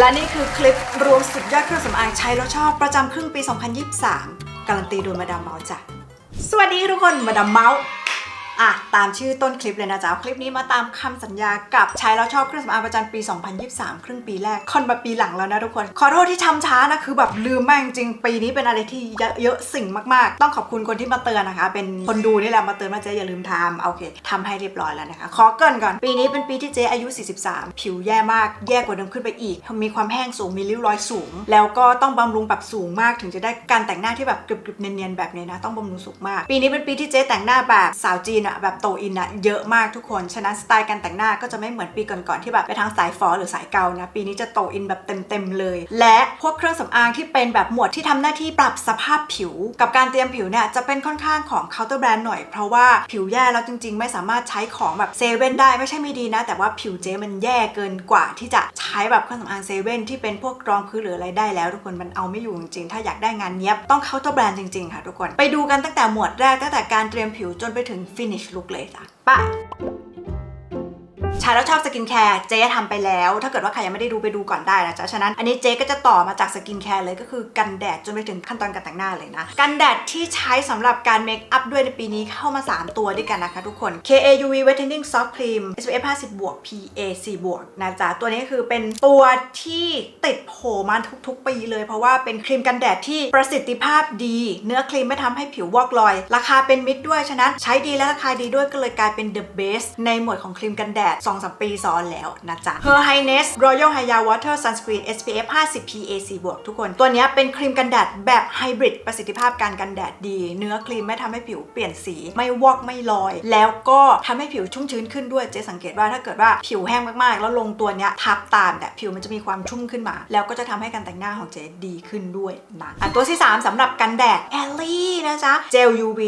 และนี่คือคลิปรวมสุดยอดเครื่องสำอางใช้แล้วชอบประจำครึ่งปี 2023 การันตีโดยมาดามเมาส์จ้ะ สวัสดีทุกคนมาดามเมาส์ อะตามชื่อต้นคลิปเลยนะจ๊ะ คลิปนี้มาตามคำสัญญากับใช้แล้วชอบเครื่องสำอางประจำปี 2023 ครึ่งปีแรกคอนมาปีหลังแล้วนะทุกคน ขอโทษที่ทำช้านะ คือแบบลืมแมากจริง ปีนี้เป็นอะไรที่เยอะเยอะสิ่งมากๆ ต้องขอบคุณคนที่มาเตือนนะคะ เป็นคนดูนี่แหละมาเตือนว่าเจ๊อย่าลืมทำโอเคทำให้เรียบร้อยแล้วนะคะ ขอเกินก่อน ปีนี้เป็นปีที่เจ๊อายุ 43 ผิวแย่มากแย่กว่าเดิมขึ้นไปอีก มีความแห้งสูงมีริ้วรอยสูง แล้วก็ต้องบำรุงแบบสูงมากถึงจะได้การแต่งหน้าที่แบบกรึบๆเนียนๆแบบนี้นะต้องบำรุงสูงมาก ปีนี้เป็นปีที่เจ๊แต่งหน้าแบบสาวจีนอะแบบโตอินอะเยอะมากทุกคน ฉะนั้นสไตล์การแต่งหน้าก็จะไม่เหมือนปีก่อนๆที่แบบไปทางสายฟอหรือสายเกานะ ปีนี้จะโตอินแบบเต็มๆเลย และพวกเครื่องสำอางที่เป็นแบบหมวดที่ทำหน้าที่ปรับสภาพผิว กับการเตรียมผิวเนี่ยจะเป็นค่อนข้างของเคาน์เตอร์แบรนด์หน่อยเพราะว่าผิวแย่แล้วจริง ๆ ไม่สามารถใช้ของแบบเซเว่นได้ไม่ใช่ไม่ดีนะ แต่ว่าผิวเจมันแย่เกินกว่าที่จะใช้แบบเครื่องสำอางเซเว่นที่เป็นพวกรองพื้นหรืออะไรได้แล้วทุกคนมันเอาไม่อยู่จริงๆถ้าอยากได้งานเนี้ยบต้องเคาน์เตอร์แบรนด์จริงๆค่ะทุกคนไปดูกันตั้งแต่หมวดแรกตั้งแต่การเตรียมผิวจนไปถึง finish look เลยจ้ะไป ใช้แล้วชอบสกินแคร์เจ๊ทำไปแล้ว ถ้าเกิดว่าใครยังไม่ได้ดูไปดูก่อนได้นะจ๊ะ ฉะนั้นอันนี้เจ๊ก็จะต่อมาจากสกินแคร์เลยก็คือกันแดดจนไปถึงขั้นตอนการแต่งหน้าเลยนะ กันแดดที่ใช้สำหรับการเมคอัพด้วยในปีนี้เข้ามา 3 ตัวด้วยกันนะคะทุกคน KAUV Whitening Soft Cream SPF 50บวก PA 4บวกนะจ๊ะ ตัวนี้คือเป็นตัวที่ติดโผล่มาทุกๆ ปีเลย เพราะว่าเป็นครีมกันแดดที่ประสิทธิภาพดี เนื้อครีมไม่ทำให้ผิววอกลอย ราคาเป็นมิตรด้วยฉะนั้นใช้ดีและราคาดีด้วยก็เลยกลายเป็น the best ในหมวดของครีมกันแดด2-3 ปีซ้อนแล้วนะจ๊ะ Her Highness Royal Haya Water Sunscreen SPF 50 PA 4บวกทุกคน ตัวนี้เป็นครีมกันแดดแบบไฮบริดประสิทธิภาพการกันแดดดี เนื้อครีมไม่ทำให้ผิวเปลี่ยนสี ไม่วอกไม่ลอย แล้วก็ทำให้ผิวชุ่มชื้นขึ้นด้วยเจ๊สังเกตว่าถ้าเกิดว่าผิวแห้งมากๆ แล้วลงตัวเนี้ยทับตามแต่ผิวมันจะมีความชุ่มขึ้นมา แล้วก็จะทำให้การแต่งหน้าของเจ๊ดีขึ้นด้วยนะอะตัวที่ 3สำหรับกันแดด e l l e นะจ๊ะ Gel UV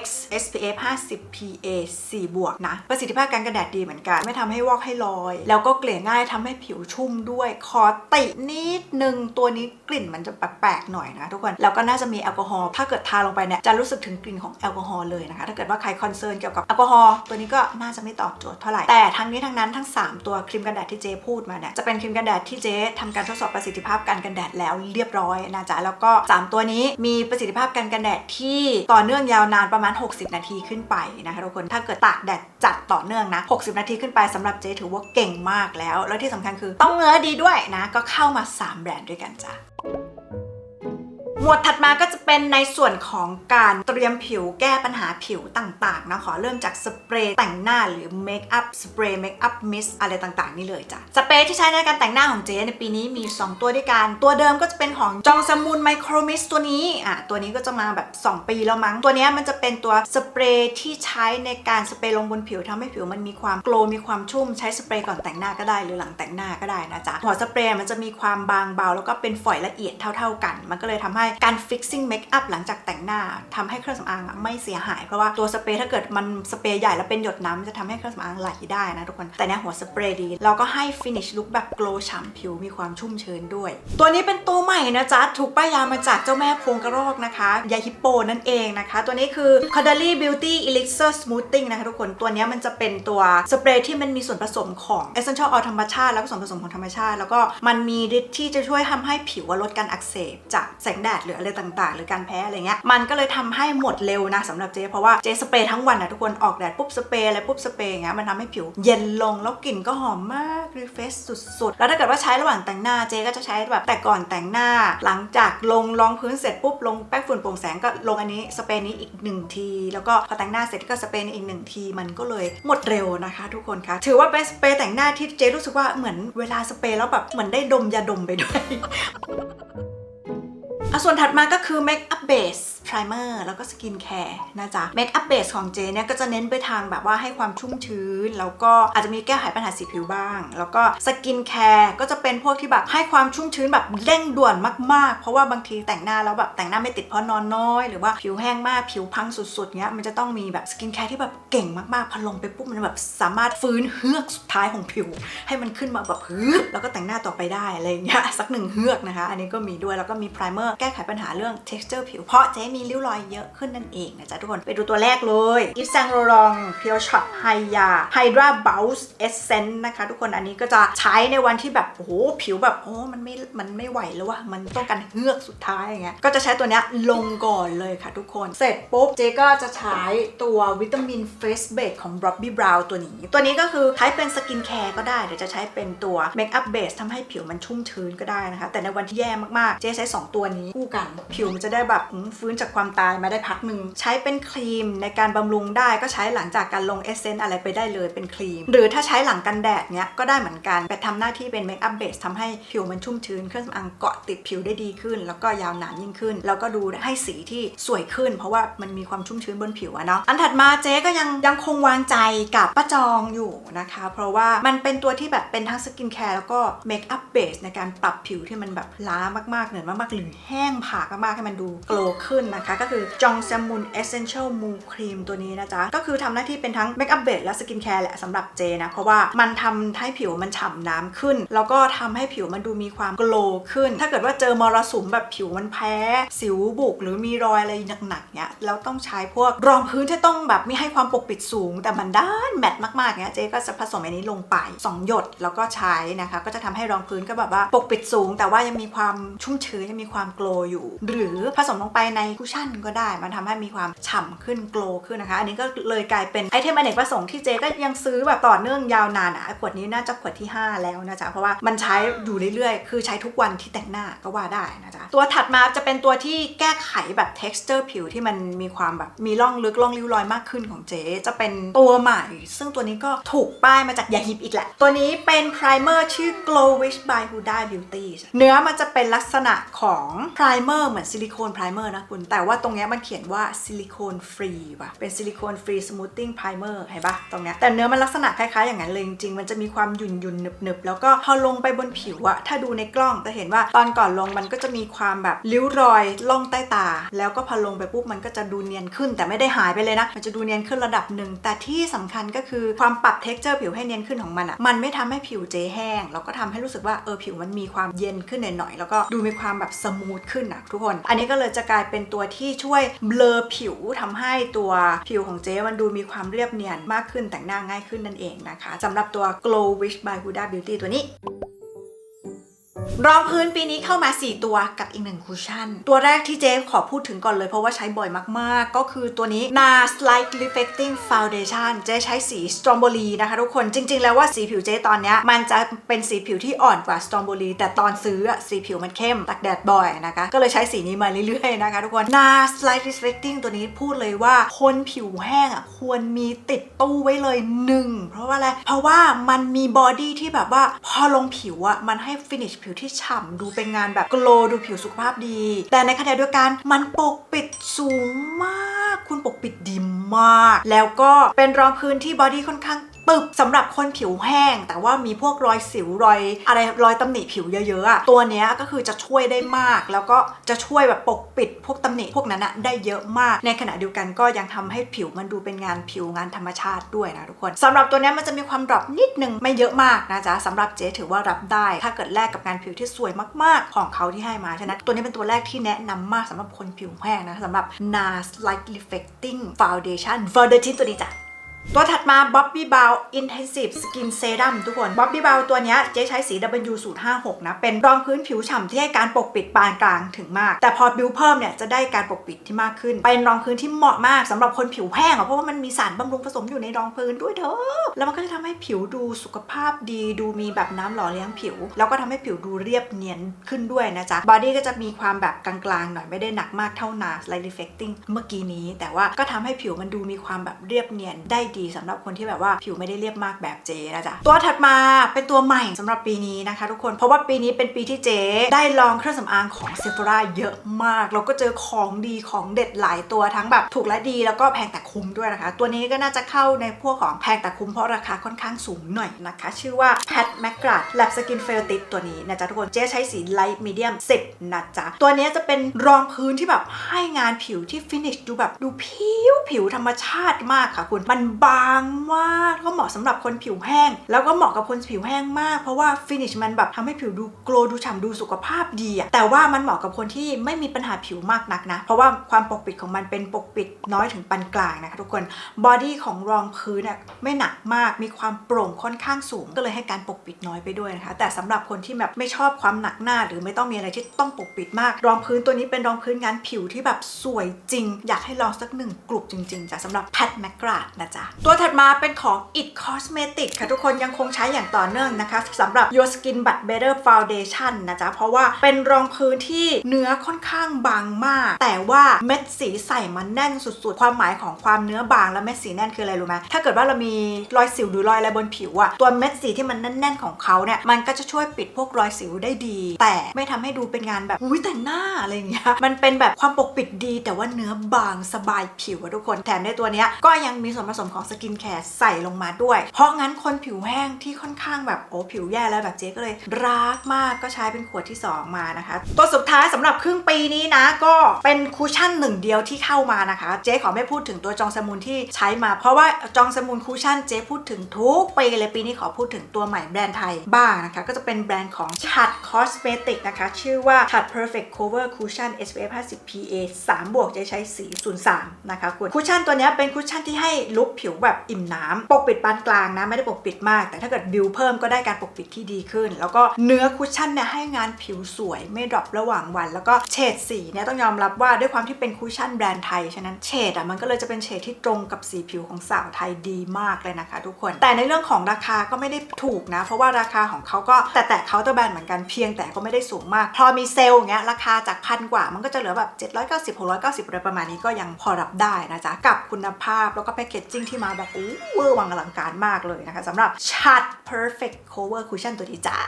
X SPF 50 PA 4บวกนะประสิทธิภาพการกันแดดดีเหมือนกันไม่ทำให้วอกให้ลอย แล้วก็เกลี่ยง่ายทำให้ผิวชุ่มด้วย ขอตินิดนึงตัวนี้กลิ่นมันจะแปลกๆหน่อยนะทุกคน แล้วก็น่าจะมีแอลกอฮอล์ถ้าเกิดทาลงไปเนี่ยจะรู้สึกถึงกลิ่นของแอลกอฮอล์เลยนะคะ ถ้าเกิดว่าใครคอนเซิร์นเกี่ยวกับแอลกอฮอล์ตัวนี้ก็น่าจะไม่ตอบโจทย์เท่าไหร่ แต่ทั้งนี้ทั้งนั้นทั้ง 3 ตัวครีมกันแดดที่เจพูดมาเนี่ยจะเป็นครีมกันแดดที่เจทำการทดสอบประสิทธิภาพการกันแดดแล้วเรียบร้อยนะจ๊ะแล้วก็ 3 ตัวนี้มีประสิทธิภาพการกันแดดที่ต่อเนื่องยาวนานประมาณ 60 นาทีขึ้นไปนะคะทุกคนถ้าเกิดตากแดดจัดต่อเนื่องนะ 60 นาทีขึ้นไปสำหรับเจถือว่าเก่งมากแล้ว แล้วที่สำคัญคือต้องเนื้อดีด้วยนะ ก็เข้ามา 3 แบรนด์ด้วยกันจ้ะ หมวดถัดมาก็จะเป็นในส่วนของการเตรียมผิวแก้ปัญหาผิวต่างๆนะขอเริ่มจากสเปรย์แต่งหน้าหรือเมคอัพสเปรย์เมคอัพมิสอะไรต่างๆ นี่เลยจ้ะสเปรย์ที่ใช้ในการแต่งหน้าของเจ๊ในปีนี้มี 2 ตัวด้วยกัน ตัวเดิมก็จะเป็นของจองซามูนไมโครมิสตัวนี้อะตัวนี้ก็จะมาแบบ 2 ปีแล้วมั้ง ตัวนี้มันจะเป็นตัวสเปรย์ที่ใช้ในการสเปรย์ลงบนผิวทำให้ผิวมันมีความโกลมีความชุ่มใช้สเปรย์ก่อนแต่งหน้าก็ได้หรือหลังแต่งหน้าก็ได้นะจ๊ะหัวสเปรย์มันจะมีความบางเบาแล้วก็เป็นฝอยละเอียดเท่า ๆกัน มันก็เลยทำให้การ fixing เมคอัพหลังจากแต่งหน้าทำให้เครื่องสำอางไม่เสียหาย เพราะว่าตัวสเปรย์ถ้าเกิดมันสเปรย์ใหญ่แล้วเป็นหยดน้ำมันจะทำให้เครื่องสำอางไหลได้นะทุกคน แต่เนี้ยหัวสเปรย์ดีเราก็ให้ finish look แบบ glow ฉ่ำผิวมีความชุ่มชื้นด้วย ตัวนี้เป็นตัวใหม่นะจ๊ะ ถูกป้ายยามาจากเจ้าแม่โพงกระรอกนะคะยาฮิปโปนั่นเองนะคะ ตัวนี้คือ c a d a l i Beauty Elixir Smoothing นะคะทุกคนตัวนี้มันจะเป็นตัวสเปรย์ที่มันมีส่วนผสมของ Essential Oil ธรรมชาติแล้วก็ส่วนผสมของธรรมชาติ แล้วก็มันมีฤทธิ์ที่จะช่วยทำให้ผิวลดการอักเสบจากแสงแดดหรืออะไรต่างๆ หรือการแพ้อะไรเงี้ยมันก็เลยทำให้หมดเร็วนะสำหรับเจ๊เพราะว่าเจ๊สเปรย์ทั้งวันนะทุกคนออกแดดปุ๊บสเปรย์อะไรปุ๊บสเปรย์เงี้ยมันทำให้ผิวเย็นลงแล้วกลิ่นก็หอมมากรีเฟสสุดๆ แล้วถ้าเกิดว่าใช้ระหว่างแต่งหน้าเจ๊ก็จะใช้แบบแต่ก่อนแต่งหน้า หลังจากลงรองพื้นเสร็จปุ๊บลงแป้งฝุ่นโปร่งแสงก็ลงอันนี้สเปรย์นี้อีกหนึ่งที แล้วก็พอแต่งหน้าเสร็จก็สเปรย์นี้อีกหนึ่งทีมันก็เลยหมดเร็วนะคะ ทุกคนคะถือว่าเป็นสเปรย์แต่งหน้าที่เจ๊รู้สึกว่าเหมือนเวลาสเปรย์แล้วแบบเหมือนได้ดมยาดมไปด้วย อะส่วนถัดมาก็คือ Make up Base Primer แล้วก็ Skin Care นะจ๊ะ Make up Base ของเจเนี่ยก็จะเน้นไปทางแบบว่าให้ความชุ่มชื้น แล้วก็อาจจะมีแก้ไขปัญหาสีผิวบ้าง แล้วก็ Skin Care ก็จะเป็นพวกที่แบบให้ความชุ่มชื้นแบบเร่งด่วนมากๆ เพราะว่าบางทีแต่งหน้าแล้วแบบแต่งหน้าไม่ติดเพราะนอนน้อย หรือว่าผิวแห้งมากผิวพังสุดๆเงี้ยมันจะต้องมีแบบ Skin Care ที่แบบเก่งมากๆพอลงไปปุ๊บมันแบบสามารถฟื้นเฮือกสุดท้ายของผิว ให้มันขึ้นมาแบบฮึบแล้วก็แต่งหน้าต่อไปได้อะไรเงี้ยสักหนึ่งเฮือกนะคะ อันนี้ก็มีด้วยแล้วก็มี primer แก้ไขปัญหาเรื่อง texture ผิว เพราะเจ๊มีมีริ้วรอยเยอะขึ้นนั่นเองนะจ๊ะทุกคน ไปดูตัวแรกเลย i v e Saint Laurent Pure Shot Hya Hydra Bounce Essence นะคะ ทุกคนอันนี้ก็จะใช้ในวันที่แบบโอ้โหผิวแบบโอ้มันไม่มันไม่ไหวแล้วว่ะมันต้องการเฮือกสุดท้ายอย่างเงี้ยก็จะใช้ตัวเนี้ยลงก่อนเลยค่ะทุกคนเสร็จปุ๊บเจก็จะใช้ตัววิตามิน Face Base ของ Bobbi Brown ตัวนี้ ตัวนี้ก็คือใช้เป็นสกินแคร์ก็ได้หรือจะใช้เป็นตัวเมคอัพเบสทำให้ผิวมันชุ่มชื้นก็ได้นะคะ แต่ในวันที่แย่มากๆ เจ๊ใช้ 2 ตัวนี้คู่กัน ผิวมันจะได้แบบฟื้นจากความตายมาได้พักหนึ่งใช้เป็นครีมในการบำรุงได้ก็ใช้หลังจากการลงเอเซนต์อะไรไปได้เลยเป็นครีม หรือถ้าใช้หลังกันแดดเนี้ยก็ได้เหมือนกันแต่ทำหน้าที่เป็นเมคอัพเบสทำให้ผิวมันชุ่มชื้นเครื่องสำอางเกาะติดผิวได้ดีขึ้น แล้วก็ยาวนานยิ่งขึ้น แล้วก็ดูให้สีที่สวยขึ้น เพราะว่ามันมีความชุ่มชื้นบนผิวอะเนาะอันถัดมาเจ๊ก็ยังยังคงวางใจกับป้าจองอยู่นะคะ เพราะว่ามันเป็นตัวที่แบบเป็นทั้งสกินแคร์แล้วก็เมคอัพเบสในการปรับผิวที่มันแบบล้ามากๆเหนื่อยมากๆหรือแห้ห้งผากมากๆให้มันดูโกลว์ขึ้นนะคะ ก็คือจองแซมมูนเอเซนเชียลมูครีมตัวนี้นะจ๊ะ ก็คือทำหน้าที่เป็นทั้งเมคอัพเบสและสกินแคร์แหละสำหรับเจนะ เพราะว่ามันทำให้ผิวมันฉ่ำน้ำขึ้น แล้วก็ทำให้ผิวมันดูมีความโกลว์ขึ้น ถ้าเกิดว่าเจอมรสุมแบบผิวมันแพ้ สิวบุกหรือมีรอยอะไรหนักๆเนี้ยแล้วต้องใช้พวกรองพื้นที่ต้องแบบไม่ให้ความปกปิดสูง แต่มันด้านแมตต์มากๆเนี้ยเจ๊ก็จะผสมอันนี้ลงไป 2 หยดแล้วก็ใช้นะคะ ก็จะทำให้รองพื้นก็แบบว่าปกปิดสูง แต่ว่ายังมีความชุ่มชื้นยังมีความโกลอยู่ หรือผสมลงไปในคุชชั่นก็ได้ มันทำให้มีความฉ่ำขึ้นโกลว์ขึ้นนะคะ อันนี้ก็เลยกลายเป็นไอเทมอเนกประสงค์ที่เจ๊ก็ยังซื้อแบบต่อเนื่องยาวนานอะขวดนี้น่าจะขวดที่ 5 แล้วนะจ๊ะเพราะว่ามันใช้อยู่เรื่อยๆ คือใช้ทุกวันที่แต่งหน้าก็ว่าได้นะจ๊ะตัวถัดมาจะเป็นตัวที่แก้ไขแบบ texture ผิวที่มันมีความแบบมีร่องลึกร่องริ้วรอยมากขึ้นของเจ๊จะเป็นตัวใหม่ ซึ่งตัวนี้ก็ถูกป้ายมาจากยาฮิปอีกแหละ ตัวนี้เป็น primer ชื่อ glow wish by Huda Beauty เนื้อมันจะเป็นลักษณะของ primer เหมือนซิลิโคน primer นะคุณ แต่ว่าตรงเนี้ยมันเขียนว่าซิลิโคนฟรีป่ะ เป็นซิลิโคนฟรี smoothing primer เห็นปะตรงเนี้ยแต่เนื้อมันลักษณะคล้ายๆอย่างนั้นเลยจริงๆมันจะมีความหยุ่นหยุ่นๆหนึบแล้วก็พอลงไปบนผิวอะถ้าดูในกล้องจะเห็นว่าตอนก่อนลงมันก็จะมีความแบบริ้วรอยล่องใต้ตา แล้วก็พอลงไปปุ๊บมันก็จะดูเนียนขึ้น แต่ไม่ได้หายไปเลยนะ มันจะดูเนียนขึ้นระดับหนึ่งแต่ที่สำคัญก็คือความปรับ texture ผิวให้เนียนขึ้นของมันอะมันไม่ทำให้ผิวเจแห้งแล้วก็ทำให้รู้สึกว่าเออผิวมันมีความเย็นขึ้นหน่อยๆแล้วก็ดูมีความแบบสมูทขึ้นนะทุกคน อันนี้ก็เลยจะกลายเป็นตัวที่ช่วยเบลอผิวทำให้ตัวผิวของเจ๊มันดูมีความเรียบเนียนมากขึ้นแต่งหน้าง่ายขึ้นนั่นเองนะคะสำหรับตัว Glow Wish by Huda Beauty ตัวนี้ รองพื้นปีนี้เข้ามา 4 ตัวกับอีกหนึ่งคุชชั่น ตัวแรกที่เจ๊ขอพูดถึงก่อนเลยเพราะว่าใช้บ่อยมากๆ ก็คือตัวนี้ NARS Light Reflecting Foundation เจ๊ใช้สี Strawberry นะคะทุกคนจริง ๆ แล้วว่าสีผิวเจ๊ตอนนี้มันจะเป็นสีผิวที่อ่อนกว่า Strawberry แต่ตอนซื้อสีผิวมันเข้มตากแดดบ่อยนะคะ ก็เลยใช้สีนี้มาเรื่อยๆนะคะทุกคน NARS Light Reflecting ตัวนี้พูดเลยว่าคนผิวแห้งอะควรมีติดตู้ไว้เลยหนึ่งเพราะว่าอะไรเพราะว่ามันมีบอดี้ที่แบบว่าพอลงผิวอะมันให้ฟินิชผิวที่ฉ่ำดูเป็นงานแบบโกลดูผิวสุขภาพดี แต่ในขณะเดียวกันมันปกปิดสูงมาก คุณปกปิดดีมาก แล้วก็เป็นรองพื้นที่บอดี้ค่อนข้าง ปึบสำหรับคนผิวแห้ง แต่ว่ามีพวกรอยสิวรอยอะไรรอยตำหนิผิวเยอะๆอะตัวเนี้ยก็คือจะช่วยได้มาก แล้วก็จะช่วยแบบปกปิดพวกตำหนิพวกนั้นอะได้เยอะมาก ในขณะเดียวกันก็ยังทำให้ผิวมันดูเป็นงานผิวงานธรรมชาติด้วยนะทุกคนสำหรับตัวเนี้ยมันจะมีความดรอปนิดนึงไม่เยอะมากนะจ๊ะสำหรับเจ๊ถือว่ารับได้ ถ้าเกิดแลกกับงานผิวที่สวยมากๆ ของเขาที่ให้มาฉะนั้นตัวนี้เป็นตัวแรกที่แนะนำมากสำหรับคนผิวแห้งนะสำหรับ NARS Light Reflecting Foundation f o u n d a t i o n ตัวนี้จ้ะ ตัวถัดมา Bobbi Brown Intensive Skin Serum ทุกคน Bobbi Brown ตัวนี้เจ๊ใช้สี W056 นะ เป็นรองพื้นผิวฉ่ำที่ให้การปกปิดปานกลางถึงมาก แต่พอบิวเพิ่มเนี่ยจะได้การปกปิดที่มากขึ้น เป็นรองพื้นที่เหมาะมากสำหรับคนผิวแห้งอะเพราะว่ามันมีสารบำรุงผสมอยู่ในรองพื้นด้วยเถอะแล้วมันก็จะทำให้ผิวดูสุขภาพดีดูมีแบบน้ำหล่อเลี้ยงผิว แล้วก็ทำให้ผิวดูเรียบเนียนขึ้นด้วยนะจ๊ะบอดี้ก็จะมีความแบบกลางๆหน่อยไม่ได้หนักมากเท่า NARS Light Reflecting เมื่อกี้นี้ แต่ว่าก็ทำให้ผิวมันดูมีความแบบเรียบเนียนได้ดีสำหรับคนที่แบบว่าผิวไม่ได้เรียบมากแบบเจนะจ๊ะตัวถัดมาเป็นตัวใหม่สำหรับปีนี้นะคะ ทุกคนเพราะว่าปีนี้เป็นปีที่เจได้ลองเครื่องสำอางของ Sephora เยอะมากแล้วก็เจอของดีของเด็ดหลายตัวทั้งแบบถูกและดีแล้วก็แพงแต่คุ้มด้วยนะคะ ตัวนี้ก็น่าจะเข้าในพวกของแพงแต่คุ้มเพราะราคาค่อนข้างสูงหน่อยนะคะ ชื่อว่า Pat McGrath Lab Skin f e l t i p ตัวนี้นะจ๊ะทุกคนเจ๊ใช้สี Light Medium 10นะจ๊ะตัวนี้จะเป็นรองพื้นที่แบบให้งานผิวที่ฟินิชดูแบบดูผิวผิวธรรมชาติมากค่ะคุณมันบาางมากก็เหมาะสำหรับคนผิวแห้ง แล้วก็เหมาะกับคนผิวแห้งมาก เพราะว่าฟินิชมันแบบทำให้ผิวดูโกลว์ดูฉ่ำดูสุขภาพดีอะแต่ว่ามันเหมาะกับคนที่ไม่มีปัญหาผิวมากนักนะ เพราะว่าความปกปิดของมันเป็นปกปิดน้อยถึงปานกลางนะคะทุกคนบอดี้ของรองพื้นเนี่ยไม่หนักมากมีความโปร่งค่อนข้างสูง ก็เลยให้การปกปิดน้อยไปด้วยนะคะ แต่สำหรับคนที่แบบไม่ชอบความหนักหน้า หรือไม่ต้องมีอะไรที่ต้องปกปิดมาก รองพื้นตัวนี้เป็นรองพื้นงานผิวที่แบบสวยจริง อยากให้ลองสักหนึ่งกลุ่มจริงๆจ้ะสำหรับแพทแมกราดนะจ๊ะตัวถัดมาเป็นของ It Cosmetic ค่ะทุกคนยังคงใช้อย่างต่อเนื่องนะคะสำหรับ Your Skin But Better Foundation นะจ๊ะ เพราะว่าเป็นรองพื้นที่เนื้อค่อนข้างบางมาก แต่ว่าเม็ดสีใส่มันแน่นสุดๆ ความหมายของความเนื้อบางและเม็ดสีแน่นคืออะไรรู้ไหมถ้าเกิดว่าเรามีรอยสิวหรือรอยอะไรบนผิวอะตัวเม็ดสีที่มันแน่นๆของเขาเนี่ยมันก็จะช่วยปิดพวกรอยสิวได้ดี แต่ไม่ทำให้ดูเป็นงานแบบอุ้ยแต่งหน้าอะไรอย่างเงี้ยมันเป็นแบบความปกปิดดี แต่ว่าเนื้อบางสบายผิวอะทุกคนแถมในตัวเนี้ยก็ยังมีส่วนผสมของสกินแคร์ใส่ลงมาด้วย เพราะงั้นคนผิวแห้งที่ค่อนข้างแบบโอ้ผิวแย่แล้วแบบเจ๊ก็เลย รักมากก็ใช้เป็นขวดที่ 2 มานะคะ ตัวสุดท้ายสำหรับครึ่งปีนี้นะ ก็เป็นคูชั่นหนึ่งเดียวที่เข้ามานะคะ เจ๊ขอไม่พูดถึงตัวจองสมุนที่ใช้มา เพราะว่าจองสมุนคูชั่นเจ๊พูดถึงทุกปีเลยปีนี้ขอพูดถึงตัวใหม่แบรนด์ไทยบ้างนะคะ ก็จะเป็นแบรนด์ของชัดคอสเมติกนะคะ ชื่อว่าชัด perfect cover cushion SPF 50 PA 3บวกเจ๊ใช้สี03นะคะคุณคูชั่นตัวนี้เป็นคูชั่นที่ให้ลุคผิวแบบอิ่มน้ำปกปิดปานกลางนะ ไม่ได้ปกปิดมาก แต่ถ้าเกิดบิวเพิ่มก็ได้การปกปิดที่ดีขึ้น แล้วก็เนื้อคูชั่นเนี่ยให้งานผิวสวยไม่ดรอประหว่างวัน แล้วก็เฉดสีเนี่ยต้องยอมรับว่าด้วยความที่เป็นคูชั่นแบรนด์ไทยฉะนั้นเฉดอะมันก็เลยจะเป็นเฉดที่ตรงกับสีผิวของสาวไทยดีมากเลยนะคะ ทุกคน แต่ในเรื่องของราคาก็ไม่ได้ถูกนะ เพราะว่าราคาของเขาก็แต่แต่เคาน์เตอร์แบรนด์เหมือนกันเพียงแต่ก็ไม่ได้สูงมาก พอมีเซลล์อย่างเงี้ยราคาจากพันกว่ามันก็จะเหลือแบบ790 690อะไรประมาณนี้ก็ยังพอรับได้นะจ๊ะกับคุณภาพแล้วก็แพคเกจจิ้งที่มาแบบอู้เวอร์วังอลังการมากเลยนะคะสำหรับชัด perfect cover cushion ตัวนี้จ้า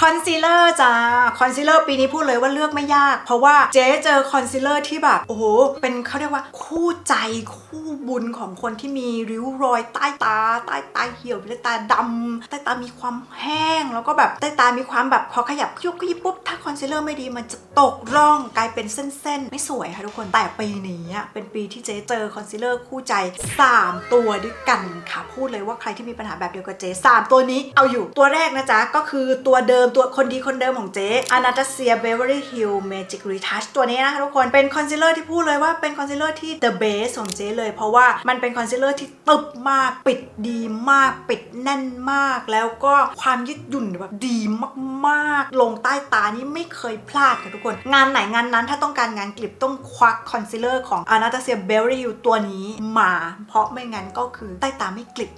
คอนซีลเลอร์จ้า คอนซีลเลอร์ปีนี้พูดเลยว่าเลือกไม่ยาก เพราะว่าเจ๊เจอคอนซีลเลอร์ที่แบบ โอ้โห เป็นเขาเรียกว่าคู่ใจคู่ บุญของคนที่มีริ้วรอยใต้ตา ใต้ตาเหี่ยวใต้ตาดำใต้ตามีความแห้ง แล้วก็แบบใต้ตามีความแบบพอขยับยุกยิบปุ๊บถ้าคอนซีลเลอร์ไม่ดีมันจะตกร่องกลายเป็นเส้นๆ ไม่สวยค่ะทุกคนแต่ปีนี้เป็นปีที่เจ๊เจอคอนซีลเลอร์คู่ใจ 3 ตัวด้วยกันค่ะพูดเลยว่าใครที่มีปัญหาแบบเดียวกับเจ๊สามตัวนี้เอาอยู่ตัวแรกนะจ๊ะก็คือตัวเดิมตัวคนดีคนเดิมของเจ๊ Anastasia Beverly Hills Magic Retouch ตัวนี้นะคะทุกคนเป็นคอนซีลเลอร์ที่พูดเลยว่าเป็นคอนซีลเลอร์ที่ the best ของเจ๊เลยเพราะว่ามันเป็นคอนซีลเลอร์ที่ตึบมาก ปิดดีมาก ปิดแน่นมาก แล้วก็ความยืดหยุ่นแบบดีมากๆ ลงใต้ตานี่ไม่เคยพลาดค่ะทุกคน งานไหนงานนั้นถ้าต้องการงานกลิบต้องควักคอนซีลเลอร์ของ Anastasia Beverly h i l l ตัวนี้มา เพราะไม่งั้นก็คือใต้ตาไม่กลิบ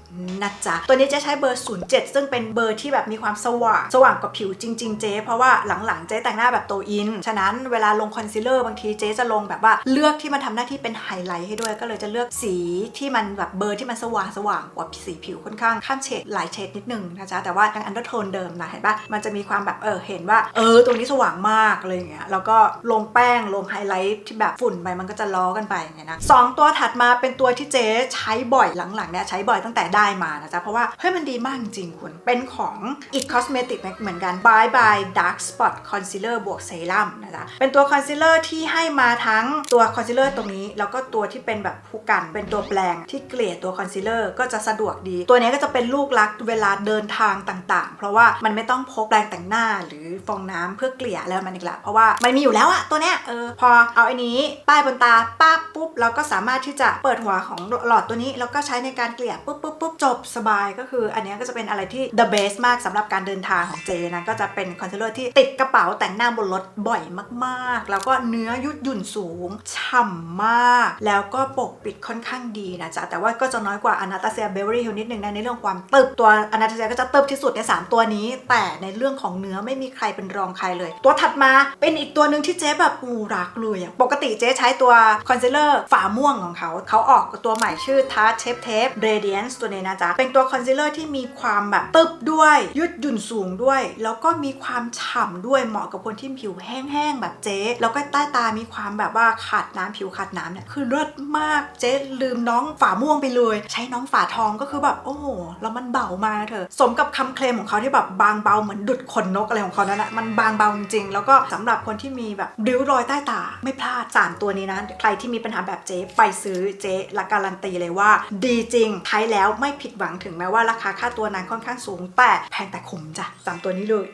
นะจ๊ะ ตัวนี้จะใช้เบอร์ 07 ซึ่งเป็นเบอร์ที่แบบมีความสว่าง สว่างกว่าผิวจริง ๆ เจ๊ เพราะว่าหลังๆเจ๊แต่งหน้าแบบโตอิน ฉะนั้นเวลาลงคอนซีลเลอร์บางทีเจ๊จะลงแบบว่าเลือกที่มันทำหน้าที่เป็นไฮไลท์ให้ด้วยก็เลยจะเลือกสีที่มันแบบเบอร์ที่มันสว่างสว่างกว่าสีผิวค่อนข้างข้ามเฉดหลายเฉดนิดนึงนะจ๊ะแต่ว่ายังอันเดอร์โทนเดิมนะเห็นปะมันจะมีความแบบเออเห็นว่าเออตรงนี้สว่างมากอะไรอย่างเงี้ยแล้วก็ลงแป้งลงไฮไลท์ที่แบบฝุ่นไปมันก็จะล้อกันไปอย่างเงี้ยนะสองตัวถัดมาเป็นตัวที่เจ๊ใช้บ่อยหลังๆเนี่ยใช้บ่อยตั้งแต่ได้มานะจ๊ะเพราะว่าเฮ้ยมันดีมากจริงๆคุณเป็นของ It Cosmetic เหมือนกัน Bye Bye Dark Spot Concealer บวกเซรั่มนะจ๊ะเป็นตัวคอนซีลเลอร์ที่ให้มาทั้งตัวคอนซีลเลอร์ตรงนี้ แล้วก็ตัวที่เป็นแบบผู้กันเป็นตัวแปลงที่เกลี่ยตัวคอนซีลเลอร์ก็จะสะดวกดี ตัวนี้ก็จะเป็นลูกรักเวลาเดินทางต่างๆ เพราะว่ามันไม่ต้องพกแปรงแต่งหน้าหรือฟองน้ำเพื่อเกลี่ยแล้วมันอีกละเพราะว่ามันมีอยู่แล้วอะตัวเนี้ยเออพอเอาไอ้นี้ป้ายบนตาปั๊บปุ๊บเราก็สามารถที่จะเปิดหัวของหลอดตัวนี้แล้วก็ใช้ในการเกลี่ยปุ๊บปุ๊บปุ๊บจบสบายก็คือ อันนี้ก็จะเป็นอะไรที่ the best มากสำหรับการเดินทางของเจนะก็จะเป็นคอนซีลเลอร์ที่ติดกระเป๋าแต่งหน้าบนรถบ่อยมากๆ แล้วก็เนื้อยืดหยุ่นสูงฉ่ำมาก แล้วก็ปกปิดค่อนข้างดีนะจ๊ะ แต่ว่าก็จะน้อยกว่าอนาตาเซียเบเวอรี่ฮิลนิดนึงนะในเรื่องความตึบตัวอนาตาเซียก็จะตึบที่สุดใน 3 ตัวนี้ แต่ในเรื่องของเนื้อไม่มีใครเป็นรองใครเลย ตัวถัดมาเป็นอีกตัวหนึ่งที่เจ๊แบบอูรักเลยอะปกติเจ๊ใช้ตัวคอนซีลเลอร์ฝาม่วงของเขา เขาออกตัวใหม่ชื่อ Tarte Shape Tape Radiance ตัวนี้นะจ๊ะ เป็นตัวคอนซีลเลอร์ที่มีความแบบตึบด้วย ยืดหยุ่นสูงด้วย แล้วก็มีความฉ่ำด้วยเหมาะกับคนที่ผิวแห้งๆแบบเจ๊ แล้วก็ใต้ตามีความแบบว่าขาดน้ำผิวขาดน้ำเนี่ยคือเลิศมากเจ๊ลืมน้องฝาม่วงไปเลย ใช้น้องฝาทองก็คือแบบโอ้โหแล้วมันเบามาเถอะ สมกับคำเคลมของเขาที่แบบบางเบาเหมือนดุดขนนกอะไรของเขานั่นแหละมันบางเบาจริงๆ แล้วก็สำหรับคนที่มีแบบริ้วรอยใต้ตาไม่พลาดสามตัวนี้นะ ใครที่มีปัญหาแบบเจ๊ไปซื้อเจ๊ละการันตีเลยว่า ดีจริงใช้แล้วไม่ผิดหวังถึงแม้ว่าราคาค่าตัวนางค่อนข้างสูง แต่แพงแต่คุ้มจ้ะสามตัวนี้เลย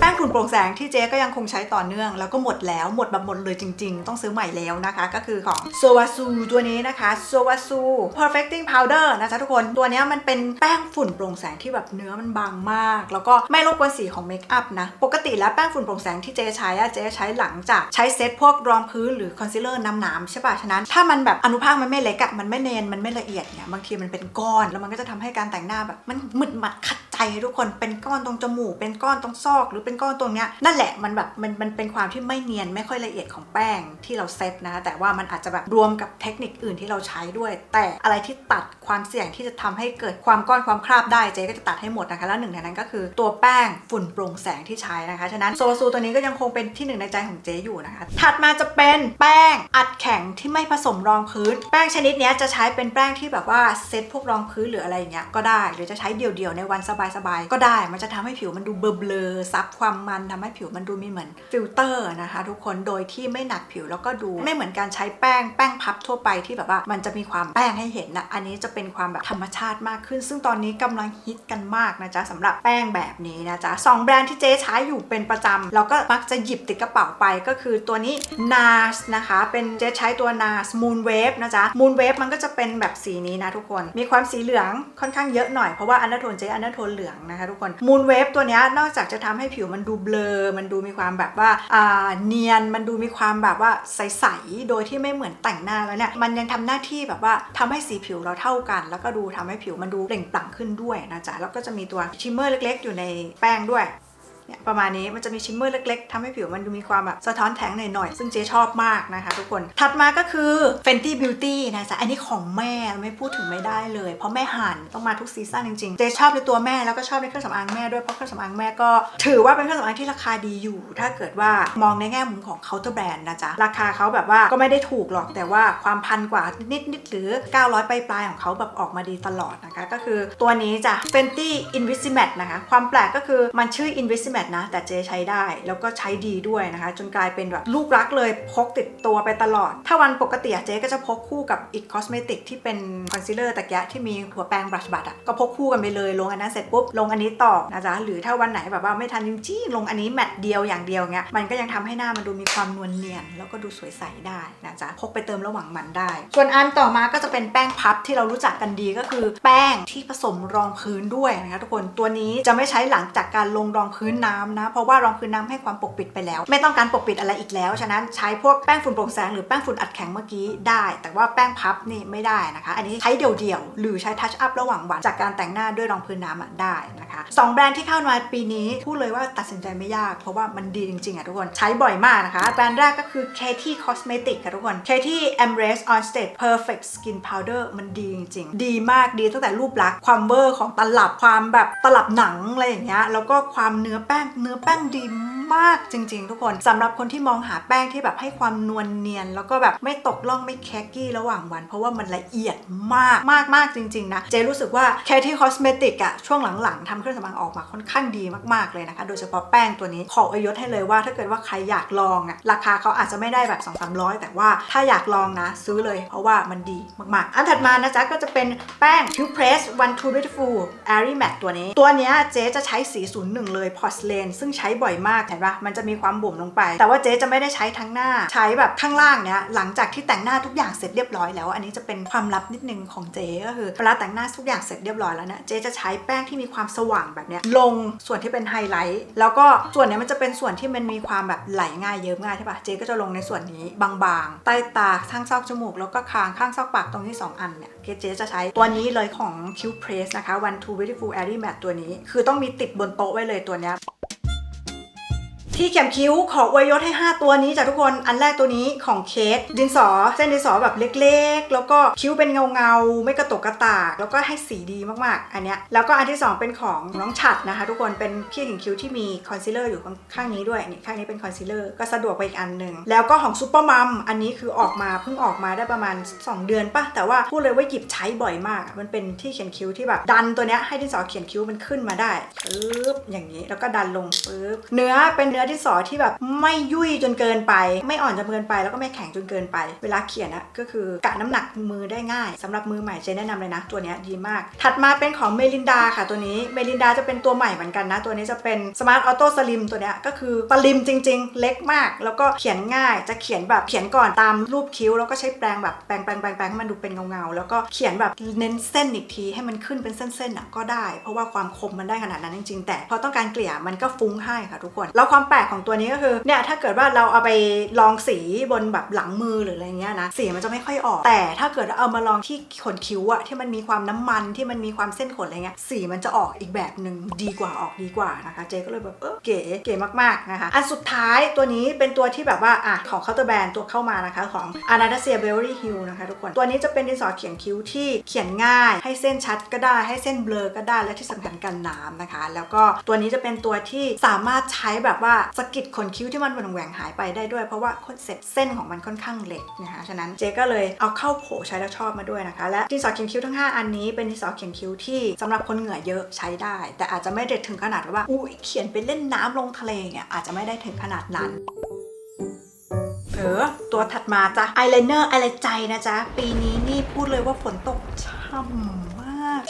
แป้งฝุ่นโปร่งแสงที่เจ๊ก็ยังคงใช้ต่อเนื่อง แล้วก็หมดแล้วหมดแบบหมดเลยจริง ๆ ต้องซื้อใหม่แล้วนะคะ ก็คือของ s o w a s u ตัวนี้นะคะ s o w a s u perfecting powder นะจ๊ะทุกคนตัวนี้มันเป็นแป้งฝุ่นโปร่งแสงที่แบบเนื้อมันบางมาก แล้วก็ไม่รบกวนสีของเมคอัพนะ ปกติแล้วแป้งฝุ่นโปร่งแสงที่เจ๊ใช้อะเจ๊ใช้หลังจากใช้เซตพวกรองพื้นหรือคอนซีลเลอร์น้ำๆใช่ป่ะฉะนั้นถ้ามันแบบอนุภาคมันไม่เล็กอะมันไม่เนนมันไม่ละเอียดเนี่ยบางทีมันเป็นก้อน แล้วมันก็จะทำให้การแต่งหน้าแบบมันหมึดหมัดขัดใจให้ทุกคนเป็นก้อนตรงจมูกเป็นก้อนตรงซอก หรือเป็นก้อนตรงเนี้ยนั่นแหละมันแบบมันมันเป็นความที่ไม่เนียนไม่ค่อยละเอียดของแป้งที่เราเซตนะ แต่ว่ามันอาจจะแบบรวมกับเทคนิคอื่นที่เราใช้ด้วย แต่อะไรที่ตัดความเสี่ยงที่จะทำให้เกิดความก้อนความคราบได้เจ๊ก็จะตัดให้หมดนะคะแล้วหนึ่งในนั้นก็คือตัวแป้งฝุ่นโปร่งแสงที่ใช้นะคะฉะนั้นโซซูตัวนี้ก็ยังคงเป็นที่หนึ่งในใจของเจ๊อยู่นะคะถัดมาจะเป็นแป้งอัดแข็งที่ไม่ผสมรองพื้น แป้งชนิดเนี้ยจะใช้เป็นแป้งที่แบบว่าเซตพวกรองพื้นหรืออะไรอย่างเงี้ยก็ได้ หรือจะใช้เดี่ยวๆในวันสบายๆก็ได้ มันจะทำให้ผิวมันดูเบลอๆซับความมันทำให้ผิวมันดูมีเหมือนฟิลเตอร์นะคะ ทุกคนโดยที่ไม่หนักผิวแล้วก็ดูไม่เหมือนการใช้แป้งแป้งพับทั่วไปที่แบบว่ามันจะมีความแป้งให้เห็นนะอันนี้จะเป็นความแบบธรรมชาติมากขึ้น ซึ่งตอนนี้กำลังฮิตกันมากนะจ๊ะสำหรับแป้งแบบนี้นะจ๊ะสองแบรนด์ที่เจ๊ใช้อยู่เป็นประจำแล้วก็มักจะหยิบติดกระเป๋าไปก็คือตัวนี้ NARS นะคะ เป็นเจ๊ใช้ตัว NARS Moon Wave นะจ๊ะ Moon Wave มันก็จะเป็นแบบสีนี้นะทุกคน มีความสีเหลืองค่อนข้างเยอะหน่อยเพราะว่าอันดโทนเจ๊อันดโทนเหลืองนะคะทุกคนมูนเวฟตัวนี้นอกจากจะทำให้ผิวมันดูเบลอ มันดูมีความแบบว่าอ่าเนียน มันดูมีความแบบว่าใสๆ โดยที่ไม่เหมือนแต่งหน้าแล้วเนี่ย มันยังทำหน้าที่แบบว่าทำให้สีผิวเราเท่ากัน แล้วก็ดูทำให้ผิวมันดูเปล่งปลั่งขึ้นด้วยนะจ๊ะ แล้วก็จะมีตัวชิมเมอร์เล็ก ๆ อยู่ในแป้งด้วย เนี่ยประมาณนี้มันจะมีชิมเมอร์เล็กๆทำให้ผิวมันดูมีความแบบสะท้อนแสงหน่อยๆ ซึ่งเจ๊ชอบมากนะคะทุกคน ถัดมาก็คือ Fenty Beauty นะจ๊ะ อันนี้ของแม่ไม่พูดถึงไม่ได้เลย เพราะแม่หันต้องมาทุกซีซั่นจริงๆ เจ๊ชอบในตัวแม่แล้วก็ชอบในเครื่องสำอางแม่ด้วยเพราะเครื่องสำอางแม่ก็ ถือว่าเป็นเครื่องสำอางที่ราคาดีอยู่ ถ้าเกิดว่ามองในแง่มุมของเคาน์เตอร์แบรนด์นะจ๊ะราคาเขาแบบว่าก็ไม่ได้ถูกหรอกแต่ว่าความพันกว่านิดๆหรือ 900ปลายๆของเขาแบบออกมาดีตลอดนะคะก็คือตัวนี้จ้ะ Fenty Invisimate นะคะความแปลกก็คือมันชื่อ Invisimatte นะ แต่เจ๊ใช้ได้ แล้วก็ใช้ดีด้วยนะคะ จนกลายเป็นแบบลูกรักเลยพกติดตัวไปตลอด ถ้าวันปกติเจ๊ก็จะพกคู่กับ It Cosmetic ที่เป็นคอนซีลเลอร์ตะแกะที่มีหัวแปรงบรัชบัตอะก็พกคู่กันไปเลยลงอันนั้นเสร็จปุ๊บลงอันนี้ต่อนะจ๊ะหรือถ้าวันไหนแบบว่าไม่ทันจริงๆลงอันนี้แมตต์เดียวอย่างเดียวเงี้ยมันก็ยังทำให้หน้ามันดูมีความนวลเนียน แล้วก็ดูสวยใสได้นะจ๊ะพกไปเติมระหว่างมันได้ ส่วนอันต่อมาก็จะเป็นแป้งพับที่เรารู้จักกันดีก็คือ แป้งที่ผสมรองพื้นด้วยนะคะทุกคนตัวนี้จะไม่ใช้หลังจากการลงรองพื้นน้ำนะ เพราะว่ารองพื้นน้ำให้ความปกปิดไปแล้ว ไม่ต้องการปกปิดอะไรอีกแล้ว ฉะนั้นใช้พวกแป้งฝุ่นโปร่งแสงหรือแป้งฝุ่นอัดแข็งเมื่อกี้ได้ แต่ว่าแป้งพับนี่ไม่ได้นะคะ อันนี้ใช้เดี่ยวๆหรือใช้ทัชอัพระหว่างวันจากการแต่งหน้าด้วยรองพื้นน้ำได้นะคะสองแบรนด์ที่เข้ามาปีนี้พูดเลยว่าตัดสินใจไม่ยาก เพราะว่ามันดีจริงๆอะทุกคนใช้บ่อยมากนะคะ แบรนด์แรกก็คือ Katie Cosmetic ค่ะทุกคน Katie Embrace On Stage Perfect Skin Powder มันดีจริงๆ ดีมากดีตั้งแต่รูปลักษณ์ความเวอร์ของตลับความแบบตลับหนังอะไรอย่างเงี้ยแล้วก็ความเนื้อแป้งเนื้อแป้งดี มากจริง ๆ ทุกคนสำหรับคนที่มองหาแป้งที่แบบให้ความนวลเนียน แล้วก็แบบไม่ตกล่องไม่แคกกี้ระหว่างวัน เพราะว่ามันละเอียดมากมากมากจริง ๆ นะ เจรู้สึกว่า Katie Cosmetic อะช่วงหลัง ๆทำเครื่องสำอางออกมาค่อนข้างดีมากๆเลยนะคะ โดยเฉพาะแป้งตัวนี้ขออวยศให้เลยว่า ถ้าเกิดว่าใครอยากลองอะราคาเขาอาจจะไม่ได้แบบ2 3 0 0 แต่ว่าถ้าอยากลองนะซื้อเลย เพราะว่ามันดีมากๆ อันถัดมานะจ๊ะก็จะเป็นแป้ง Q Press One Too Beautiful Airy Matte ตัวนี้ ตัวเนี้ยเจ๊จะใช้สี01เลย Porcelain ซึ่งใช้บ่อยมากห็นปะมันจะมีความบุ๋มลงไป แต่ว่าเจ๊จะไม่ได้ใช้ทั้งหน้า ใช้แบบข้างล่างเนี้ยหลังจากที่แต่งหน้าทุกอย่างเสร็จเรียบร้อยแล้ว อันนี้จะเป็นความลับนิดนึงของเจ๊ก็คือเวลาแต่งหน้าทุกอย่างเสร็จเรียบร้อยแล้วเนี่ยเจ๊จะใช้แป้งที่มีความสว่างแบบเนี้ยลงส่วนที่เป็นไฮไลท์แล้วก็ส่วนเนี้ยมันจะเป็นส่วนที่มันมีความแบบไหลง่ายเยิ้มง่ายใช่ปะเจ๊ก็จะลงในส่วนนี้บางๆใต้ตาข้างซอกจมูก แล้วก็คางข้างซอกปากตรงที่สองอันเนี่ยเจ๊จะใช้ตัวนี้เลยของ Q Press นะคะ One Too Beautiful Airy Matte ตัวนี้ คือต้องมีติดบนโต๊ะไว้เลยตัวเนี้ย ที่เขียนคิ้วขออวยยศให้ 5 ตัวนี้จ้ะทุกคนอันแรกตัวนี้ของเคสดินสอเส้นดินสอแบบเล็ก ๆ แล้วก็คิ้วเป็นเงาเงาๆไม่กระตกกระตาก แล้วก็ให้สีดีมากๆ อันเนี้ยแล้วก็อันที่ 2 เป็นของน้องฉัดนะคะ ทุกคนเป็นที่เขียนคิ้วที่มีคอนซีลเลอร์อยู่ข้างนี้ด้วยนี่ข้างนี้เป็นคอนซีลเลอร์ก็สะดวกไปอีกอันหนึ่งแล้วก็ของซูเปอร์มัมอันนี้คือออกมาเพิ่งออกมาได้ประมาณ 2 เดือนปะแต่ว่าพูดเลยว่าหยิบใช้บ่อยมาก มันเป็นที่เขียนคิ้วที่แบบดันตัวเนี้ยให้ดินสอเขียนคิ้วมันขึ้นมาได้ปึ๊บอย่างนี้แล้วก็ดันลงปึ๊บเนื้อเป็นเนื้ออดินสอที่แบบไม่ยุ่ยจนเกินไป ไม่อ่อนจนเกินไป แล้วก็ไม่แข็งจนเกินไป เวลาเขียนอะก็คือกะน้ำหนักมือได้ง่ายสำหรับมือใหม่เจนแนะนำเลยนะ ตัวนี้ดีมาก ถัดมาเป็นของเมลินดาค่ะตัวนี้เมลินดาจะเป็นตัวใหม่เหมือนกันนะ ตัวนี้จะเป็นสมาร์ทออโต้สลิมตัวนี้ก็คือสลิมจริง ๆ เล็กมาก แล้วก็เขียนง่ายจะเขียนแบบเขียนก่อนตามรูปคิ้ว แล้วก็ใช้แปรงแบบแปรงแปรงแปรงแปรงให้มันดูเป็นเงาๆแล้วก็เขียนแบบเน้นเส้นอีกทีให้มันขึ้นเป็นเส้นๆอะก็ได้ เพราะว่าความคมมันได้ขนาดนั้นจริง ๆ แต่พอต้องการเกลี่ยมันก็ฟุ้งให้ค่ะทุกคนแล้วความแปลกของตัวนี้ก็คือเนี่ยถ้าเกิดว่าเราเอาไปลองสีบนแบบหลังมือหรืออะไรเงี้ยนะสีมันจะไม่ค่อยออก แต่ถ้าเกิดเอามาลองที่ขนคิ้วอะที่มันมีความน้ำมันที่มันมีความเส้นขนอะไรเงี้ยสีมันจะออกอีกแบบหนึ่งดีกว่าออกดีกว่านะคะเจก็เลยแบบเออเก๋เก๋มากๆนะคะอันสุดท้ายตัวนี้เป็นตัวที่แบบว่าอะของเคาน์เตอร์แบรนด์ตัวเข้ามานะคะของ Anastasia Beverly Hill นะคะทุกคนตัวนี้จะเป็นดินสอเขียนคิ้วที่เขียนง่าย ให้เส้นชัดก็ได้ให้เส้นเบลอก็ได้และที่สำคัญกันน้ำนะคะ แล้วก็ตัวนี้จะเป็นตัวที่สามารถใช้แบบว่าสกิดขนคิ้วที่มันแหว่งหายไปได้ด้วยเพราะว่าคนเซ็ปต์เส้นของมันค่อนข้างเล็กนะคะฉะนั้นเจก็เลยเอาเข้าโผใช้แล้วชอบมาด้วยนะคะ และดินสอเขียนคิ้วทั้ง 5 อันนี้เป็นดินสอเขียนคิ้วที่สำหรับคนเหงื่อเยอะใช้ได้ แต่อาจจะไม่เด็ดถึงขนาดว่าอุ้ยเขียนไปเล่นน้ำลงทะเลเนี่ยอาจจะไม่ได้ถึงขนาดนั้นเออตัวถัดมาจ้ะอายไลเนอร์อะไรใจนะจ๊ะ ปีนี้นี่พูดเลยว่าฝนตกช่ำ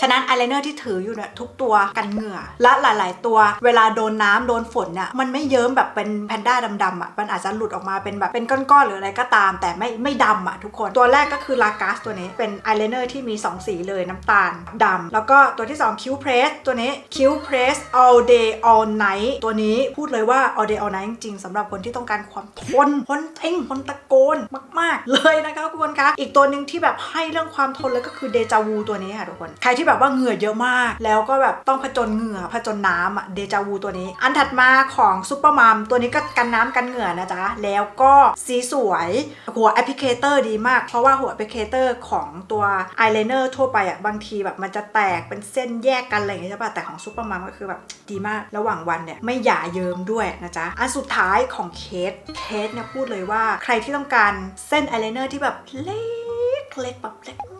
ฉะนั้นอายไลเนอร์ที่ถืออยู่เนี่ยทุกตัวกันเหงื่อ และหลาย ๆ ตัวเวลาโดนน้ำโดนฝนเนี่ยมันไม่เยิ้มแบบเป็นแพนด้าดำๆอะมันอาจจะหลุดออกมาเป็นแบบเป็นก้อนๆหรืออะไรก็ตาม แต่ไม่ไม่ดำอะทุกคนตัวแรกก็คือลากาสตัวนี้เป็นอายไลเนอร์ที่มี 2 สีเลยน้ำตาลดำแล้วก็ตัวที่ 2 คิ้วเพรสตัวนี้คิ้วเพรส all day all night ตัวนี้พูดเลยว่า all day all night จริงๆสำหรับคนที่ต้องการความทนทนเท่งทนตะโกนมาก ๆ เลยนะคะทุกคนคะอีกตัวหนึ่งที่แบบให้เรื่องความทนเลยก็คือเดจาวูตัวนี้ค่ะทุกคนใครที่แบบว่าเหงื่อเยอะมาก แล้วก็แบบต้องผจญเหงื่อผจญน้ำอะเดจาวูตัวนี้ อันถัดมาของซุปเปอร์มัมตัวนี้ก็กันน้ำกันเหงื่อนะจ๊ะ แล้วก็สีสวย หัวแอปพลิเคเตอร์ดีมาก เพราะว่าหัวแอปพลิเคเตอร์ของตัวอายไลเนอร์ทั่วไปอะบางทีแบบมันจะแตกเป็นเส้นแยกกันอะไรอย่างเงี้ยใช่ป่ะแต่ของซุปเปอร์มัมก็คือแบบดีมากระหว่างวันเนี่ยไม่หย่าเยิ้มด้วยนะจ๊ะอันสุดท้ายของเคสเคสเนี่ยพูดเลยว่าใครที่ต้องการเส้นอายไลเนอร์ที่แบบเล็กเล็กแบบเล็ก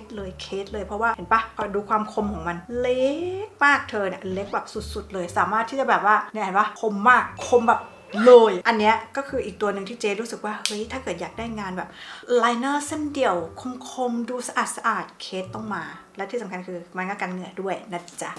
สเลยเคสเลยเพราะว่าเห็นปะพอดูความคมของมันเล็กมากเธอเนี่ยเล็กแบบสุดๆ เลยสามารถที่จะแบบว่าเนี่ยเห็นปะคมมากคมแบบเลยอันเนี้ยก็คืออีกตัวหนึ่งที่เจรู้สึกว่าเฮ้ยถ้าเกิดอยากได้งานแบบไลเนอร์เส้นเดี่ยวคมๆ ดูสะอาดสะอาดๆเคสต้องมา และที่สำคัญคือมันก็กันเหงื่อด้วยนะจ๊ะ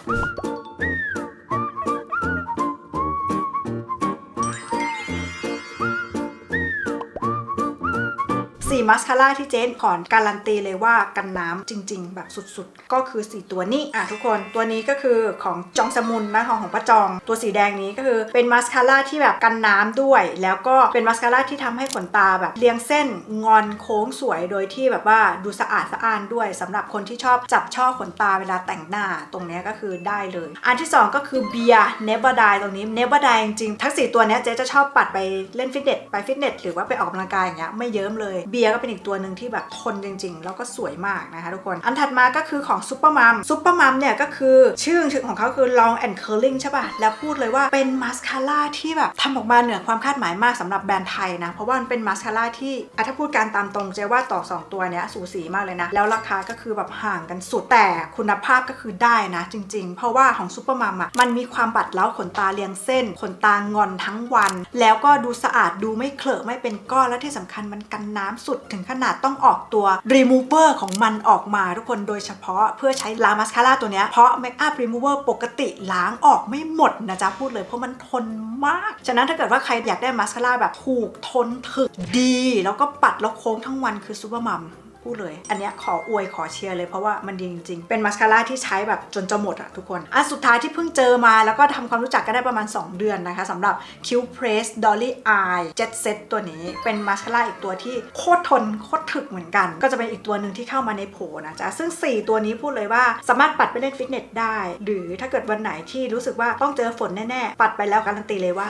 มัสคาร่าที่เจนขอนการันตีเลยว่ากันน้ำจริง ๆ แบบสุดๆ ก็คือสีตัวนี้อะทุกคนตัวนี้ก็คือของจองสมุนนะของของป้าจอง ตัวสีแดงนี้ก็คือเป็นมัสคาร่าที่แบบกันน้ำด้วย แล้วก็เป็นมัสคาร่าที่ทำให้ขนตาแบบเรียงเส้นงอนโค้งสวยโดยที่แบบว่าดูสะอาดสะอ้านด้วยสำหรับคนที่ชอบจับช่อขนตาเวลาแต่งหน้าตรงนี้ก็คือได้เลย อันที่สองก็คือเบียร์เนบดายตรงนี้เนบดายจริงๆทั้งสี่ตัวนี้เจ๊จะชอบปัดไปเล่นฟิตเนสไปฟิตเนสหรือว่าไปออกกำลังกายอย่างเงี้ยไม่เยิ้มเลยเบียร์ก็เป็นอีกตัวหนึ่งที่แบบทนจริง ๆ แล้วก็สวยมากนะคะทุกคน อันถัดมาก็คือของซุปเปอร์มัมซุปเปอร์มัมเนี่ยก็คือชื่อของเขาคือ long and curling ใช่ป่ะ แล้วพูดเลยว่าเป็นมาสคาร่าที่แบบทำออกมาเหนือความคาดหมายมากสำหรับแบรนด์ไทยนะ เพราะว่ามันเป็นมาสคาร่าที่ถ้าพูดการตามตรงเจ๊ว่าต่อ 2 ตัวเนี้ยสูสีมากเลยนะ แล้วราคาก็คือแบบห่างกันสุดแต่คุณภาพก็คือได้นะจริง ๆ เพราะว่าของซุปเปอร์มัมอะมันมีความบัดเล้าขนตาเรียงเส้น ขนตางอนทั้งวัน แล้วก็ดูสะอาดดูไม่เคลอะไม่เป็นก้อนและที่สำคัญมันกันน้ำสุดถึงขนาดต้องออกตัวรีมูเวอร์ของมันออกมาทุกคนโดยเฉพาะเพื่อใช้ล้างมาสคาร่าตัวนี้เพราะเมคอัพรีมูเวอร์ปกติล้างออกไม่หมดนะจ๊ะพูดเลยเพราะมันทนมาก ฉะนั้นถ้าเกิดว่าใครอยากได้มาสคาร่าแบบถูกทนถึกดี แล้วก็ปัดแล้วโค้งทั้งวันคือซูเปอร์มัม พูดเลย อันเนี้ยขออวยขอเชียร์เลยเพราะว่ามันดีจริงๆ เป็นมาสคาร่าที่ใช้แบบจนจะหมดอะทุกคนอันสุดท้ายที่เพิ่งเจอมาแล้วก็ทำความรู้จักกันได้ประมาณ 2 เดือนนะคะสำหรับ Q Press Dolly Eye Jet Set ตัวนี้เป็นมาสคาร่าอีกตัวที่โคตรทนโคตรถึกเหมือนกัน ก็จะเป็นอีกตัวหนึ่งที่เข้ามาในโผนะจ๊ะซึ่ง 4 ตัวนี้พูดเลยว่าสามารถปัดไปเล่นฟิตเนสได้ หรือถ้าเกิดวันไหนที่รู้สึกว่าต้องเจอฝนแน่ๆปัดไปแล้วการันตีเลยว่า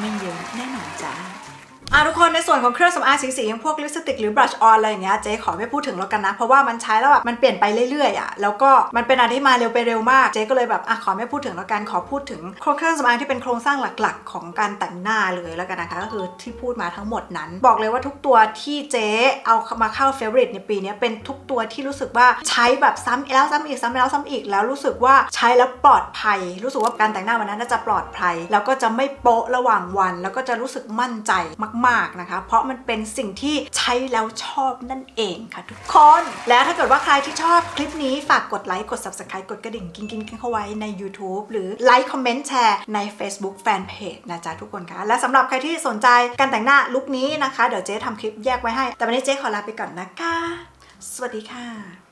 ไม่เยอะแน่นอนจ้า อะทุกคนในส่วนของเครื่องสำอางสีสีๆอย่างพวกลิปสติกหรือบลัชออนอะไรอย่างเงี้ยเจ๊ขอไม่พูดถึงแล้วกันนะ เพราะว่ามันใช้แล้วแบบมันเปลี่ยนไปเรื่อยๆอะแล้วก็มันเป็นอะไรที่มาเร็วไปเร็วมากเจ๊ก็เลยแบบอะขอไม่พูดถึงแล้วกันขอพูดถึงเครื่องสำอางที่เป็นโครงสร้างหลักๆ ของการแต่งหน้าเลยแล้วกันนะคะก็คือที่พูดมาทั้งหมดนั้น บอกเลยว่าทุกตัวที่เจ๊เอามาเข้าเฟ v o r i t e ในปีนี้เป็นทุกตัวที่รู้สึกว่าใช้แบบซ้ำแล้วซ้ำอีกซ้ำแล้วซ้ำอีกแล้วรู้สึกว่าใช้แล้วปลอดภัย รู้สึกว่าการแต่งหน้าวันนั้นน่าจะปลอดภัย แล้วก็จะไม่โป๊ะระหว่างวัน แล้วก็จะรู้สึกมั่นใจมากๆนะคะ เพราะมันเป็นสิ่งที่ใช้แล้วชอบนั่นเองค่ะทุกคน และถ้าเกิดว่าใครที่ชอบคลิปนี้ฝากกดไลค์กด subscribe กดกระดิ่งกิ้งกิ้งกิ้งเข้าไว้ใน YouTube หรือไลค์คอมเมนต์แชร์ใน Facebook Fanpage นะจ๊ะทุกคนคะและสำหรับใครที่สนใจการแต่งหน้าลุคนี้นะคะ เดี๋ยวเจ๊ทำคลิปแยกไว้ให้ แต่วันนี้เจ๊ขอลาไปก่อนนะคะ สวัสดีค่ะ